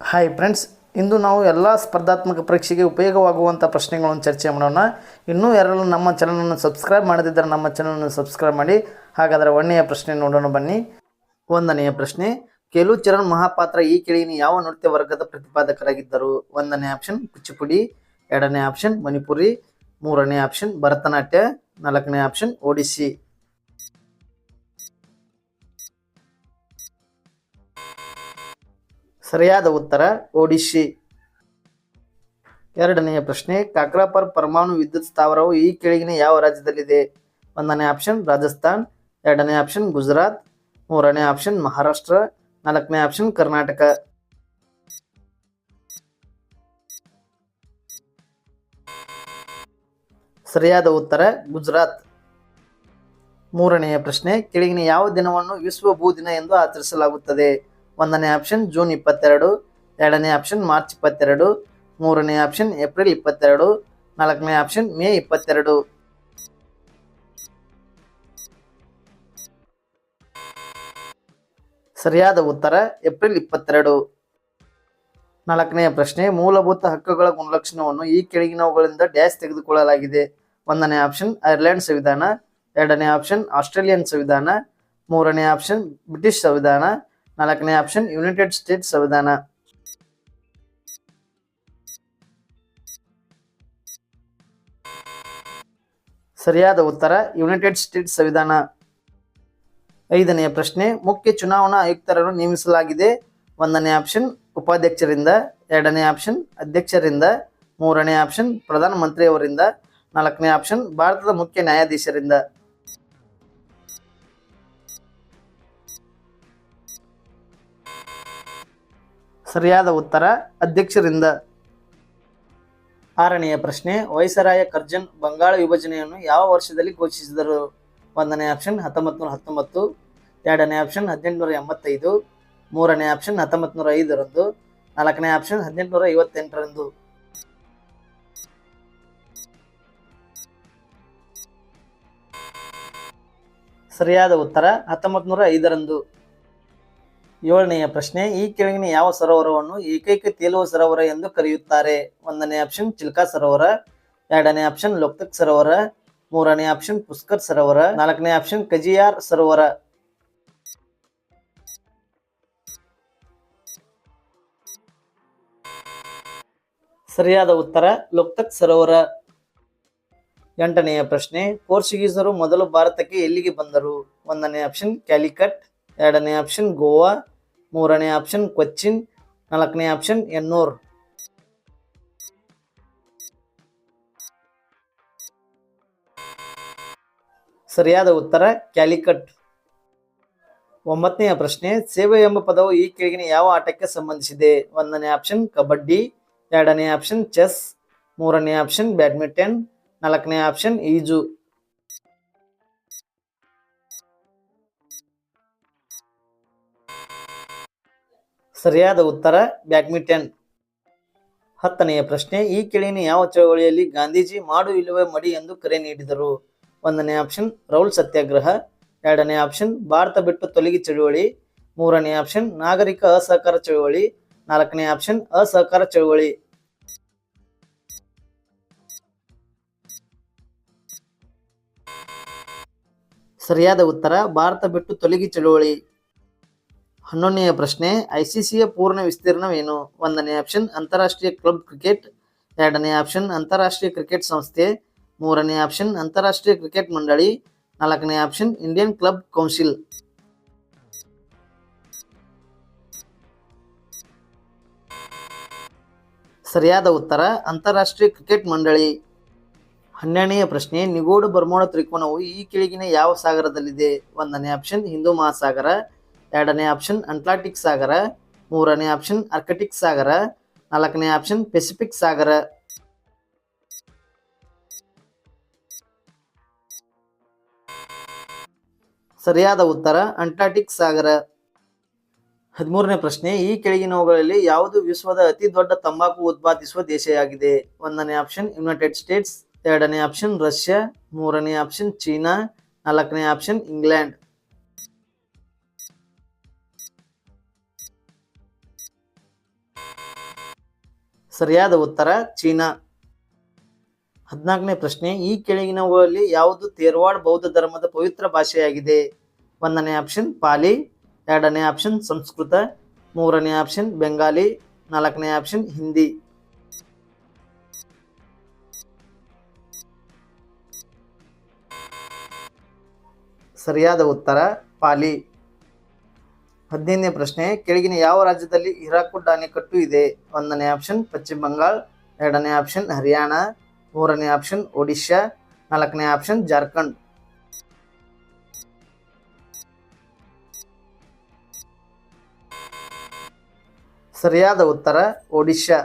Hi friends ಇಂದು ನಾವು ಎಲ್ಲ ಸ್ಪರ್ಧಾತ್ಮಕ ಪರೀಕ್ಷೆಗೆ ಉಪಯೋಗವಾಗುವಂಥ ಪ್ರಶ್ನೆಗಳನ್ನು ಚರ್ಚೆ ಮಾಡೋಣ. ಇನ್ನೂ ಯಾರಲ್ಲೂ ನಮ್ಮ ಚಾನಲನ್ನು ಸಬ್ಸ್ಕ್ರೈಬ್ ಮಾಡದಿದ್ದರೆ ನಮ್ಮ ಚಾನಲನ್ನು ಸಬ್ಸ್ಕ್ರೈಬ್ ಮಾಡಿ. ಹಾಗಾದರೆ ಒಂದನೆಯ ಪ್ರಶ್ನೆ ನೋಡೋಣ ಬನ್ನಿ. ಒಂದನೆಯ ಪ್ರಶ್ನೆ ಕೆಲವು ಚರಣ್ ಮಹಾಪಾತ್ರ ಈ ಕೆಳಗಿನ ಯಾವ ನೃತ್ಯ ವರ್ಗದ ಪ್ರತಿಪಾದಕರಾಗಿದ್ದರು? ಒಂದನೇ ಆಪ್ಷನ್ ಕುಚಿಪುಡಿ ಎರಡನೇ ಆಪ್ಷನ್ ಮಣಿಪುರಿ. ಮೂರನೇ ಆಪ್ಷನ್ ಭರತನಾಟ್ಯ. ನಾಲ್ಕನೇ ಆಪ್ಷನ್ ಒಡಿಸ್ಸಿ ಸರಿಯಾದ ಉತ್ತರ ಒಡಿಶಿ ಎರಡನೆಯ ಪ್ರಶ್ನೆ, ಕಾಕ್ರಾಪರ್ ಪರಮಾಣು ವಿದ್ಯುತ್ ಸ್ಥಾವರವು ಈ ಕೆಳಗಿನ ಯಾವ ರಾಜ್ಯದಲ್ಲಿದೆ? ಒಂದನೇ ಆಪ್ಷನ್ ರಾಜಸ್ಥಾನ್. ಎರಡನೇ ಆಪ್ಷನ್ ಗುಜರಾತ್. ಮೂರನೇ ಆಪ್ಷನ್ ಮಹಾರಾಷ್ಟ್ರ. ನಾಲ್ಕನೇ ಆಪ್ಷನ್ ಕರ್ನಾಟಕ. ಸರಿಯಾದ ಉತ್ತರ, ಗುಜರಾತ್. ಮೂರನೆಯ ಪ್ರಶ್ನೆ, ಕೆಳಗಿನ ಯಾವ ದಿನವನ್ನು ವಿಶ್ವ ಭೂ ದಿನ ಎಂದು ಆಚರಿಸಲಾಗುತ್ತದೆ? ಒಂದನೇ ಆಪ್ಷನ್ ಜೂನ್ ಇಪ್ಪತ್ತೆರಡು, ಎರಡನೇ ಆಪ್ಷನ್ ಮಾರ್ಚ್ ಇಪ್ಪತ್ತೆರಡು, ಮೂರನೇ ಆಪ್ಷನ್ ಏಪ್ರಿಲ್ ಇಪ್ಪತ್ತೆರಡು, ನಾಲ್ಕನೇ ಆಪ್ಷನ್ ಮೇ ಇಪ್ಪತ್ತೆರಡು. ಸರಿಯಾದ ಉತ್ತರ ಏಪ್ರಿಲ್ ಇಪ್ಪತ್ತೆರಡು. ನಾಲ್ಕನೆಯ ಪ್ರಶ್ನೆ, ಮೂಲಭೂತ ಹಕ್ಕುಗಳ ಗುಣಲಕ್ಷಣವನ್ನು ಈ ಕೆಳಗಿನವುಗಳಿಂದ ಡ್ಯಾಶ್ ತೆಗೆದುಕೊಳ್ಳಲಾಗಿದೆ. ಒಂದನೇ ಆಪ್ಷನ್ ಐರ್ಲೆಂಡ್ ಸಂವಿಧಾನ. ಎರಡನೇ ಆಪ್ಷನ್ ಆಸ್ಟ್ರೇಲಿಯನ್ ಸಂವಿಧಾನ. ಮೂರನೇ ಆಪ್ಷನ್ ಬ್ರಿಟಿಷ್ ಸಂವಿಧಾನ. ನಾಲ್ಕನೇ ಆಪ್ಷನ್ ಯುನೈಟೆಡ್ ಸ್ಟೇಟ್ಸ್ ಸಂವಿಧಾನ. ಸರಿಯಾದ ಉತ್ತರ ಯುನೈಟೆಡ್ ಸ್ಟೇಟ್ಸ್ ಸಂವಿಧಾನ. ಐದನೆಯ ಪ್ರಶ್ನೆ, ಮುಖ್ಯ ಚುನಾವಣಾ ಆಯುಕ್ತರನ್ನು ನೇಮಿಸಲಾಗಿದೆ. ಒಂದನೇ ಆಪ್ಷನ್, ಉಪಾಧ್ಯಕ್ಷರಿಂದ. ಎರಡನೇ ಆಪ್ಷನ್, ಅಧ್ಯಕ್ಷರಿಂದ. ಮೂರನೇ ಆಪ್ಷನ್, ಪ್ರಧಾನಮಂತ್ರಿಯವರಿಂದ. ನಾಲ್ಕನೇ ಆಪ್ಷನ್, ಭಾರತದ ಮುಖ್ಯ ನ್ಯಾಯಾಧೀಶರಿಂದ. ಸರಿಯಾದ ಉತ್ತರ ಅಧ್ಯಕ್ಷರಿಂದ. ಆರನೆಯ ಪ್ರಶ್ನೆ, ವೈಸರಾಯ ಕರ್ಜನ್ ಬಂಗಾಳ ವಿಭಜನೆಯನ್ನು ಯಾವ ವರ್ಷದಲ್ಲಿ ಘೋಷಿಸಿದರು? ಒಂದನೇ ಆಪ್ಷನ್ ಹತ್ತೊಂಬತ್ತು ನೂರ ಹತ್ತೊಂಬತ್ತು. ಎರಡನೇ ಆಪ್ಷನ್, ಹದಿನೆಂಟುನೂರ ಎಂಬತ್ತೈದು. ಮೂರನೇ ಆಪ್ಷನ್ ಹತ್ತೊಂಬತ್ತು ನೂರ ಐದರಂದು. ನಾಲ್ಕನೇ ಆಪ್ಷನ್, ಹದಿನೆಂಟುನೂರ ಐವತ್ತೆಂಟರಂದು. ಸರಿಯಾದ ಉತ್ತರ ಹತ್ತೊಂಬತ್ತು ನೂರ ಐದರಂದು. ಏಳನೆಯ ಪ್ರಶ್ನೆ, ಈ ಕೆಳಗಿನ ಯಾವ ಸರೋವರವನ್ನು ಏಕೈಕ ತೇಲುವ ಸರೋವರ ಎಂದು ಕರೆಯುತ್ತಾರೆ? ಒಂದನೇ ಆಪ್ಷನ್ ಚಿಲ್ಕಾ ಸರೋವರ. ಎರಡನೇ ಆಪ್ಷನ್ ಲೋಕ್ತಕ್ ಸರೋವರ. ಮೂರನೇ ಆಪ್ಷನ್ ಪುಷ್ಕರ್ ಸರೋವರ. ನಾಲ್ಕನೇ ಆಪ್ಷನ್ ಕಜಿಯಾರ್ ಸರೋವರ. ಸರಿಯಾದ ಉತ್ತರ, ಲೋಕ್ತಕ್ ಸರೋವರ. ಎಂಟನೆಯ ಪ್ರಶ್ನೆ, ಪೋರ್ಚುಗೀಸರು ಮೊದಲು ಭಾರತಕ್ಕೆ ಎಲ್ಲಿಗೆ ಬಂದರು? ಒಂದನೇ ಆಪ್ಷನ್ ಕ್ಯಾಲಿಕಟ್. ಎರಡನೇ ಆಪ್ಷನ್ ಗೋವಾ. ಮೂರನೇ ಆಪ್ಷನ್ ಕೊಚ್ಚಿನ್ ನಾಲ್ಕನೇ ಆಪ್ಷನ್ ಎನ್ನೂರ್ ಸರಿಯಾದ ಉತ್ತರ, ಕ್ಯಾಲಿಕಟ್. ಒಂಬತ್ತನೆಯ ಪ್ರಶ್ನೆ, ಸೇವೆ ಎಂಬ ಪದವು ಈ ಕೆಳಗಿನ ಯಾವ ಆಟಕ್ಕೆ ಸಂಬಂಧಿಸಿದೆ? ಒಂದನೇ ಆಪ್ಷನ್ ಕಬಡ್ಡಿ. ಎರಡನೇ ಆಪ್ಷನ್ ಚೆಸ್ ಮೂರನೇ ಆಪ್ಷನ್ ಬ್ಯಾಡ್ಮಿಂಟನ್ ನಾಲ್ಕನೇ ಆಪ್ಷನ್ ಈಜು. ಸರಿಯಾದ ಉತ್ತರ, ಬ್ಯಾಡ್ಮಿಂಟನ್. ಹತ್ತನೆಯ ಪ್ರಶ್ನೆ, ಈ ಕೆಳಗಿನ ಯಾವ ಚಳವಳಿಯಲ್ಲಿ ಗಾಂಧೀಜಿ ಮಾಡು ಇಲ್ಲವೇ ಮಡಿ ಎಂದು ಕರೆ ನೀಡಿದರು? ಒಂದನೇ ಆಪ್ಷನ್ ರೌಲ್ ಸತ್ಯಾಗ್ರಹ. ಎರಡನೇ ಆಪ್ಷನ್, ಭಾರತ ಬಿಟ್ಟು ತೊಲಗಿ ಚಳುವಳಿ. ಮೂರನೇ ಆಪ್ಷನ್, ನಾಗರಿಕ ಅಸಹಕಾರ ಚಳುವಳಿ. ನಾಲ್ಕನೇ ಆಪ್ಷನ್, ಅಸಹಕಾರ ಚಳುವಳಿ. ಸರಿಯಾದ ಉತ್ತರ, ಭಾರತ ಬಿಟ್ಟು ತೊಲಗಿ ಚಳುವಳಿ. ಹನ್ನೊಂದನೆಯ ಪ್ರಶ್ನೆ, ಐಸಿಸಿಯ ಪೂರ್ಣ ವಿಸ್ತೀರ್ಣವೇನು? ಒಂದನೇ ಆಪ್ಷನ್, ಅಂತಾರಾಷ್ಟ್ರೀಯ ಕ್ಲಬ್ ಕ್ರಿಕೆಟ್. ಎರಡನೇ ಆಪ್ಷನ್, ಅಂತಾರಾಷ್ಟ್ರೀಯ ಕ್ರಿಕೆಟ್ ಸಂಸ್ಥೆ. ಮೂರನೇ ಆಪ್ಷನ್, ಅಂತಾರಾಷ್ಟ್ರೀಯ ಕ್ರಿಕೆಟ್ ಮಂಡಳಿ. ನಾಲ್ಕನೇ ಆಪ್ಷನ್, ಇಂಡಿಯನ್ ಕ್ಲಬ್ ಕೌನ್ಸಿಲ್. ಸರಿಯಾದ ಉತ್ತರ, ಅಂತಾರಾಷ್ಟ್ರೀಯ ಕ್ರಿಕೆಟ್ ಮಂಡಳಿ. ಹನ್ನೆರಡನೆಯ ಪ್ರಶ್ನೆ ನಿಗೂಢ ಬರ್ಮೋಡ ತ್ರಿಕೋನವು ಈ ಕೆಳಗಿನ ಯಾವ ಸಾಗರದಲ್ಲಿದೆ? ಒಂದನೇ ಆಪ್ಷನ್, ಹಿಂದೂ ಮಹಾಸಾಗರ. ಎರಡನೇ ಆಪ್ಷನ್ ಅಂಟ್ಲಾಂಟಿಕ್ ಸಾಗರ. ಮೂರನೇ ಆಪ್ಷನ್ ಆರ್ಕಟಿಕ್ ಸಾಗರ. ನಾಲ್ಕನೇ ಆಪ್ಷನ್ ಪೆಸಿಫಿಕ್ ಸಾಗರ. ಸರಿಯಾದ ಉತ್ತರ ಅಂಟಾರ್ಟಿಕ್ ಸಾಗರ. ಹದಿಮೂರನೇ ಪ್ರಶ್ನೆ, ಈ ಕೆಳಗಿನವುಗಳಲ್ಲಿ ಯಾವುದು ವಿಶ್ವದ ಅತಿ ದೊಡ್ಡ ತಂಬಾಕು ಉತ್ಪಾದಿಸುವ ದೇಶವಾಗಿದೆ ಒಂದನೇ ಆಪ್ಷನ್ ಯುನೈಟೆಡ್ ಸ್ಟೇಟ್ಸ್ ಎರಡನೇ ಆಪ್ಷನ್ ರಷ್ಯಾ ಮೂರನೇ ಆಪ್ಷನ್ ಚೀನಾ ನಾಲ್ಕನೇ ಆಪ್ಷನ್ ಇಂಗ್ಲೆಂಡ್ ಸರಿಯಾದ ಉತ್ತರ, ಚೀನಾ. ಹದಿನಾಲ್ಕನೇ ಪ್ರಶ್ನೆ, ಈ ಕೆಳಗಿನವುಗಳಲ್ಲಿ ಯಾವುದು ತೇರ್ವಾಡ್ ಬೌದ್ಧ ಧರ್ಮದ ಪವಿತ್ರ ಭಾಷೆಯಾಗಿದೆ? ಒಂದನೇ ಆಪ್ಷನ್, ಪಾಲಿ. ಎರಡನೇ ಆಪ್ಷನ್, ಸಂಸ್ಕೃತ. ಮೂರನೇ ಆಪ್ಷನ್, ಬೆಂಗಾಲಿ. ನಾಲ್ಕನೇ ಆಪ್ಷನ್, ಹಿಂದಿ. ಸರಿಯಾದ ಉತ್ತರ, ಪಾಲಿ. ಹದಿನೈದನೇ ಪ್ರಶ್ನೆ, ಕೆಳಗಿನ ಯಾವ ರಾಜ್ಯದಲ್ಲಿ ಹಿರಾಕುಡ್ ಅಣೆಕಟ್ಟು ಇದೆ? ಒಂದನೇ ಆಪ್ಷನ್, ಪಶ್ಚಿಮ ಬಂಗಾಳ, ಎರಡನೇ ಆಪ್ಷನ್, ಹರಿಯಾಣ, ಮೂರನೇ ಆಪ್ಷನ್, ಒಡಿಶಾ, ನಾಲ್ಕನೇ ಆಪ್ಷನ್, ಜಾರ್ಖಂಡ್. ಸರಿಯಾದ ಉತ್ತರ, ಒಡಿಶಾ.